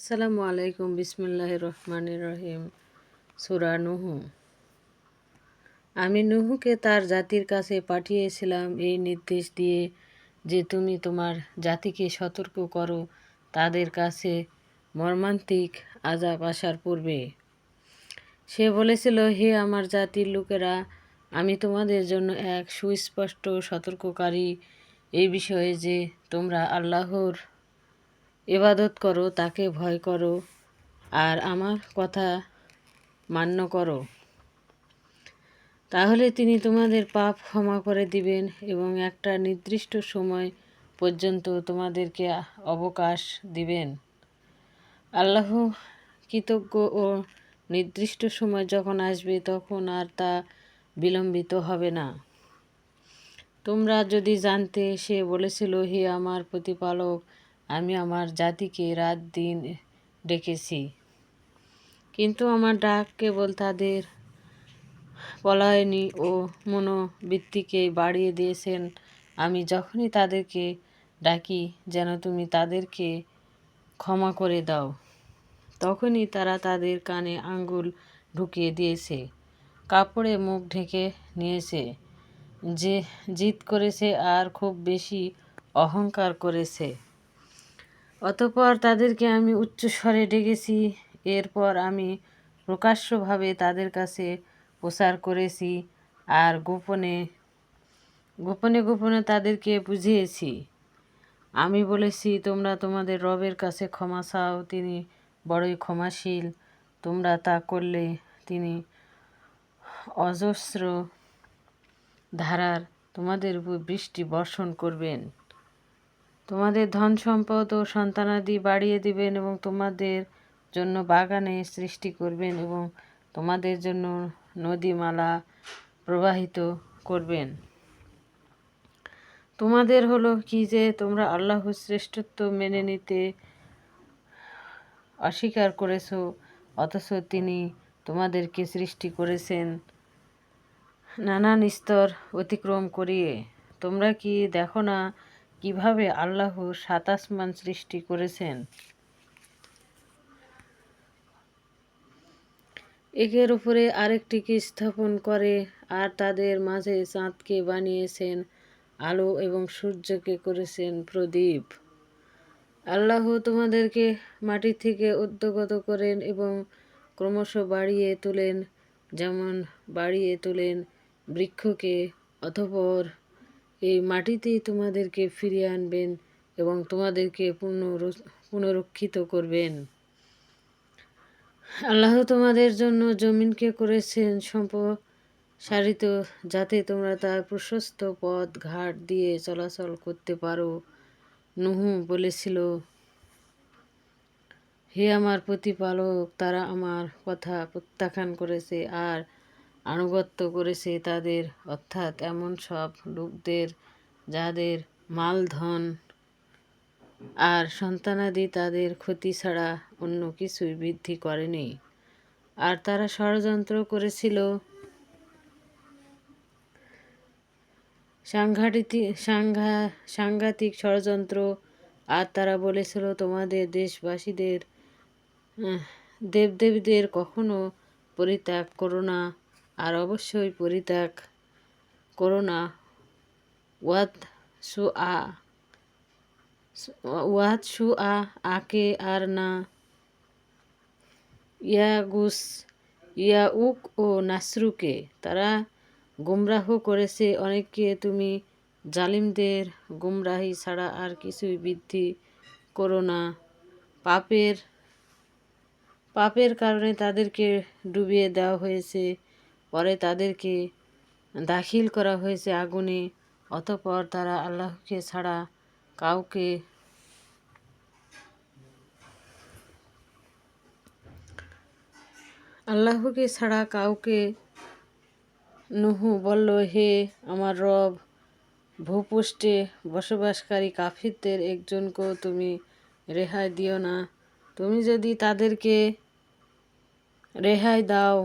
আসসালামু আলাইকুম বিসমুল্লাহ রহমান রহিম। সুরা নুহু। আমি নুহুকে তার জাতির কাছে পাঠিয়েছিলাম এই নির্দেশ দিয়ে যে তুমি তোমার জাতিকে সতর্ক করো, তাদের কাছে মর্মান্তিক আজাব আসার পূর্বে। সে বলেছিল, হে আমার জাতির লোকেরা, আমি তোমাদের জন্য এক সুস্পষ্ট সতর্ককারী। এই বিষয়ে যে তোমরা আল্লাহর ইবাদত করো, তাকে ভয় করো আর আমার কথা মান্য করো। তাহলে তিনি তোমাদের পাপ ক্ষমা করে দিবেন এবং একটা নির্দিষ্ট সময় পর্যন্ত তোমাদেরকে অবকাশ দিবেন। আল্লাহ কৃতজ্ঞ ও নির্দিষ্ট সময় যখন আসবে তখন আর তা বিলম্বিত হবে না। তোমরা যদি জানতে সে বলেছিল, হে আমার প্রতিপালক আমি আমার জাতিকে রাত দিন ডেকেছি। কিন্তু আমার ডাক কেবল তাদের পলায়নী ও মনোবৃত্তিকে বাড়িয়ে দিয়েছেন। আমি যখনই তাদেরকে ডাকি, যেন তুমি তাদেরকে ক্ষমা করে দাও, তখনই তারা তাদের কানে আঙ্গুল ঢুকিয়ে দিয়েছে, কাপড়ে মুখ ঢেকে নিয়েছে। যে জিত করেছে আর খুব বেশি অহংকার করেছে। অতপর তাদেরকে আমি উচ্চস্বরে ডেকেছি। এরপর আমি প্রকাশ্যভাবে তাদের কাছে প্রচার করেছি আর গোপনে গোপনে গোপনে তাদেরকে বুঝিয়েছি। আমি বলেছি, তোমরা তোমাদের রবের কাছে ক্ষমা চাও, তিনি বড়ই ক্ষমাশীল। তোমরা তা করলে তিনি অজস্র ধারার তোমাদের উপর বৃষ্টি বর্ষণ করবেন। তোমাদের ধন সম্পদ ও সন্তানাদি বাড়িয়ে দিবেন এবং তোমাদের জন্য বাগানে সৃষ্টি করবেন এবং তোমাদের জন্য নদীমালা প্রবাহিত করবেন। তোমাদের হলো কি যে তোমরা আল্লাহর শ্রেষ্ঠত্ব মেনে নিতে অস্বীকার করেছ, অথচ তিনি তোমাদেরকে সৃষ্টি করেছেন নানান স্তর অতিক্রম করিয়ে। তোমরা কি দেখো না কীভাবে আল্লাহ সাত আসমান সৃষ্টি করেছেন? একের উপরে আরেকটিকে স্থাপন করে আর তাদের মাঝে চাঁদকে বানিয়েছেন, আলো এবং সূর্যকে করেছেন প্রদীপ। আল্লাহ তোমাদেরকে মাটি থেকে উদ্যোগত করেন এবং ক্রমশ বাড়িয়ে তোলেন, যেমন বাড়িয়ে তোলেন বৃক্ষকে অথপর এই মাটিতেই তোমাদেরকে ফিরিয়ে আনবেন এবং তোমাদেরকে পুনর পুনরক্ষিত করবেন। আল্লাহ তোমাদের জন্য জমিনকে করেছেন সম্প্রসারিত যাতে তোমরা তার প্রশস্ত পথ ঘাট দিয়ে চলাচল করতে পারো। নুহু বলেছিল, হে আমার প্রতিপালক, তারা আমার কথা প্রত্যাখ্যান করেছে আর আনুগত্য করেছে তাদের। অর্থাৎ এমন সব লোকদের যাদের মালধন আর সন্তানাদি তাদের ক্ষতি ছাড়া অন্য কিছুই বৃদ্ধি করেনি। আর তারা ষড়যন্ত্র করেছিল। সাংঘাতিক সাংঘা, সাংঘাতিক ষড়যন্ত্র। আর তারা বলেছিল, তোমাদের দেশবাসীদের দেবদেবীদের কখনো পরিত্যাগ করো না। আর অবশ্যই পরিত্যাগ করো না। ওয়াদ সু আ ওয়াদ সু আ আকে আর না। ইয়াগুস, ইয়াউক ও নাসরুকে তারা গুমরাহ করেছে। অনেককে তুমি জালিমদের গুমরাহি ছাড়া আর কিছুই বৃদ্ধি করো না। পাপের পাপের কারণে তাদেরকে ডুবিয়ে দেওয়া হয়েছে। পরে তাদেরকে দাখিল করা হয়েছে আগুনে, অতপর তারা আল্লাহকে ছাড়া কাউকে আল্লাহকে ছাড়া কাউকে নুহু বলল, হে আমার রব, ভূপৃষ্ঠে বসবাসকারী কাফিরদের একজনকেও তুমি রেহাই দিও না। তুমি যদি তাদেরকে রেহাই দাও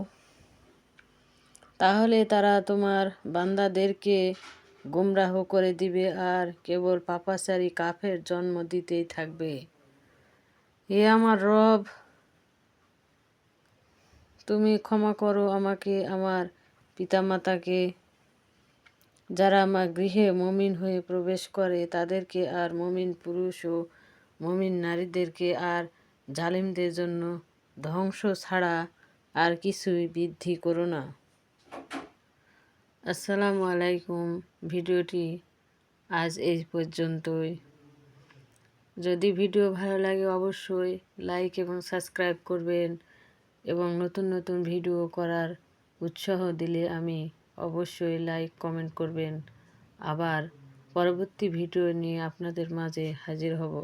তাহলে তারা তোমার বান্দাদেরকে গুমরাহ করে দিবে আর কেবল পাপাচারী কাফের জন্ম দিতেই থাকবে। এ আমার রব, তুমি ক্ষমা করো আমাকে, আমার পিতামাতাকে। যারা আমার গৃহে মমিন হয়ে প্রবেশ করে, তাদেরকে আর মমিন পুরুষ ও মমিন নারীদেরকে আর জালিমদের জন্য ধ্বংস ছাড়া আর কিছুই বৃদ্ধি করো না। আসসালামু আলাইকুম। ভিডিওটি আজ এই পর্যন্তই। যদি ভিডিও ভালো লাগে অবশ্যই লাইক এবং সাবস্ক্রাইব করবেন এবং নতুন নতুন ভিডিও করার উৎসাহ দিলে আমি অবশ্যই লাইক, কমেন্ট করবেন। আবার পরবর্তী ভিডিও নিয়ে আপনাদের মাঝে হাজির হব।